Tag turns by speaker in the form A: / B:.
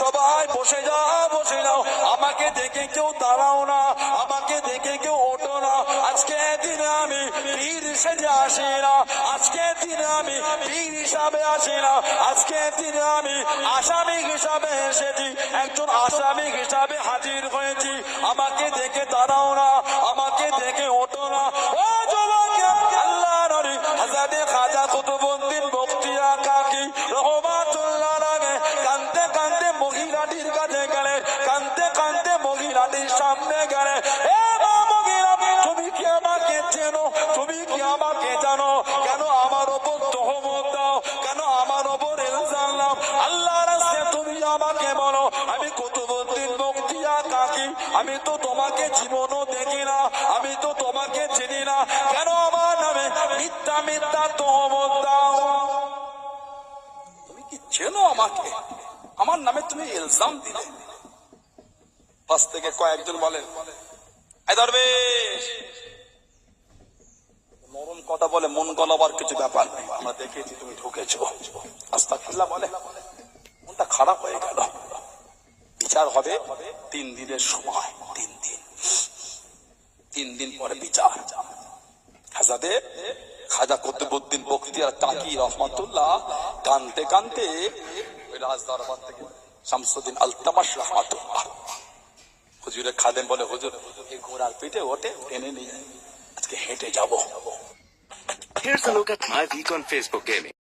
A: সবাই বসে যাও বসে যাও। আমাকে দেখে কেউ দাঁড়াও না, আমাকে দেখে কেউ ওঠো না। আজকে দিনে আমি পীর সেজে আসি না, আজকে দিনে আমি পীর হিসাবে আসি না। আজকে দিনে আমি আসামি হিসাবে এসেছি, একজন আসামি হিসাবে হাজির হয়েছি। আমাকে মহিলাটির সামনে গেলে, এ মা তুমি কি আমাকে চেনো? তুমি কি আমাকে জানো? কেন আমার ওপর তহমত দাও? কেন আমার ওপর ইলজাম দাও আল্লাহ রাস্তায় তুমি আমাকে বলো, আমি কুতুবুদ্দিন বখতিয়া কাকি, আমি তো তোমাকে জীবনও দেখি না, আমি তো তোমাকে চিনি না। কেন আমার নামে মিথ্যা মিথ্যা তহমত দাও? তুমি কি চেনো আমাকে? আমার নামে তুমি ইলজাম দিলে? পাশ থেকে কয়েকজন বলেন নরম কথা বলে মন গলাবার কিছু ব্যাপার নেই। আমরা দেখেছি তুমি ঢুকেছো। আস্তাকিল্লা বলে, মনটা খারাপ হয়ে গেল। বিচার হবে তিন দিনের সময়, তিন দিন। তিন দিন পরে বিচার। খাজাদে, খাজা তাকি রহমাতুল্লাহ কানতে কানতে ওই রাজ দরবার থেকে শামসুদ্দিন আলতামাস রহমাতুল্লাহ হুজুরের খাদেম বলে হুজুর এই ঘোড়ার পিঠে ওঠে টেনে নিয়ে আজকে হেঁটে যাব
B: Here's a look at my week on Facebook Gaming.